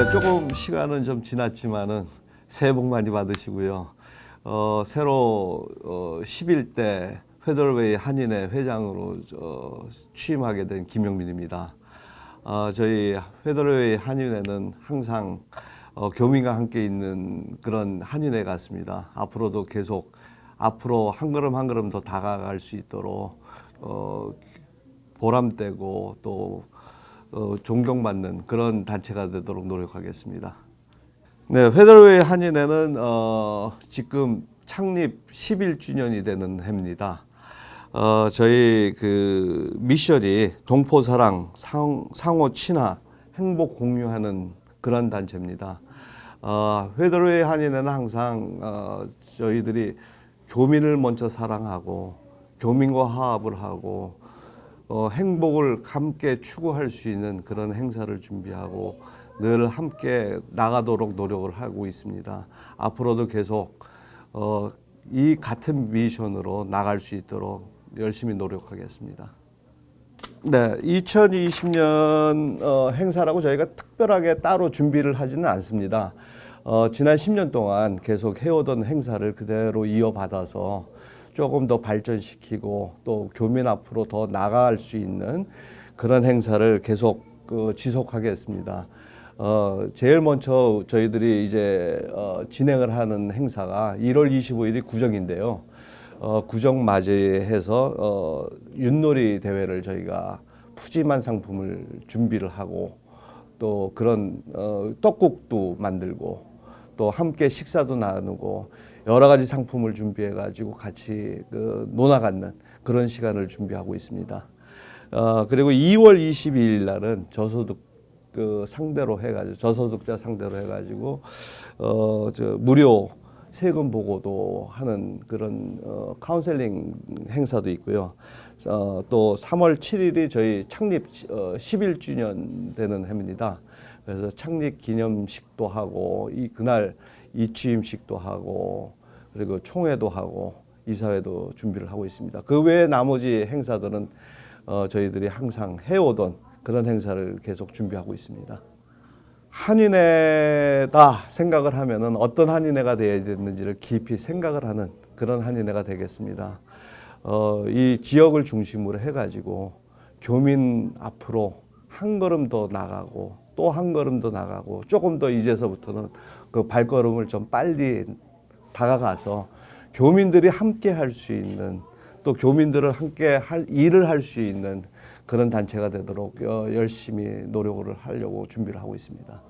네, 조금 시간은 좀 지났지만은 새해 복 많이 받으시고요. 어, 새로 어, 11대 페더럴웨이 한인회 회장으로 어, 취임하게 된 김용민입니다. 어, 저희 페더럴웨이 한인회는 항상 어, 교민과 함께 있는 그런 한인회 같습니다. 앞으로도 계속 앞으로 한 걸음 한 걸음 더 다가갈 수 있도록 어, 보람되고 또 어, 존경받는 그런 단체가 되도록 노력하겠습니다. 네, 페더럴웨이 한인회는 어, 지금 창립 11주년이 되는 해입니다. 어, 저희 그 미션이 동포 사랑, 상, 상호 친화, 행복 공유하는 그런 단체입니다. 어, 페더럴웨이 한인회는 항상 어, 저희들이 교민을 먼저 사랑하고 교민과 화합을 하고 어, 행복을 함께 추구할 수 있는 그런 행사를 준비하고 늘 함께 나가도록 노력을 하고 있습니다. 앞으로도 계속 어, 이 같은 미션으로 나갈 수 있도록 열심히 노력하겠습니다. 네, 2020년 어, 행사라고 저희가 특별하게 따로 준비를 하지는 않습니다. 어, 지난 10년 동안 계속 해오던 행사를 그대로 이어받아서 조금 더 발전시키고 또 교민 앞으로 더 나아갈 수 있는 그런 행사를 계속 그 지속하겠습니다. 어, 제일 먼저 저희들이 이제 어, 진행을 하는 행사가 1월 25일이 구정인데요. 어, 구정 맞이해서 어, 윷놀이 대회를 저희가 푸짐한 상품을 준비를 하고 또 그런 어, 떡국도 만들고 또 함께 식사도 나누고 여러 가지 상품을 준비해 가지고 같이 그 논아 갖는 그런 시간을 준비하고 있습니다. 어, 그리고 2월 22일 날은 저소득 그 상대로 해가지고 저소득자 상대로 해가지고 어저 무료 세금 보고도 하는 그런 어, 카운셀링 행사도 있고요. 어, 또 3월 7일이 저희 창립 어, 11주년 되는 해입니다. 그래서 창립 기념식도 하고 이 그날 이취임식도 하고 그리고 총회도 하고 이사회도 준비를 하고 있습니다. 그 외에 나머지 행사들은 어, 저희들이 항상 해오던 그런 행사를 계속 준비하고 있습니다. 한인회다 생각을 하면은 어떤 한인회가 되어야 되는지를 깊이 생각을 하는 그런 한인회가 되겠습니다. 어, 이 지역을 중심으로 해가지고 교민 앞으로 한 걸음 더 나가고 또 한 걸음 더 나가고 조금 더 이제서부터는 그 발걸음을 좀 빨리 다가가서 교민들이 함께 할 수 있는 또 교민들을 함께 할 일을 할 수 있는 그런 단체가 되도록 어, 열심히 노력을 하려고 준비를 하고 있습니다.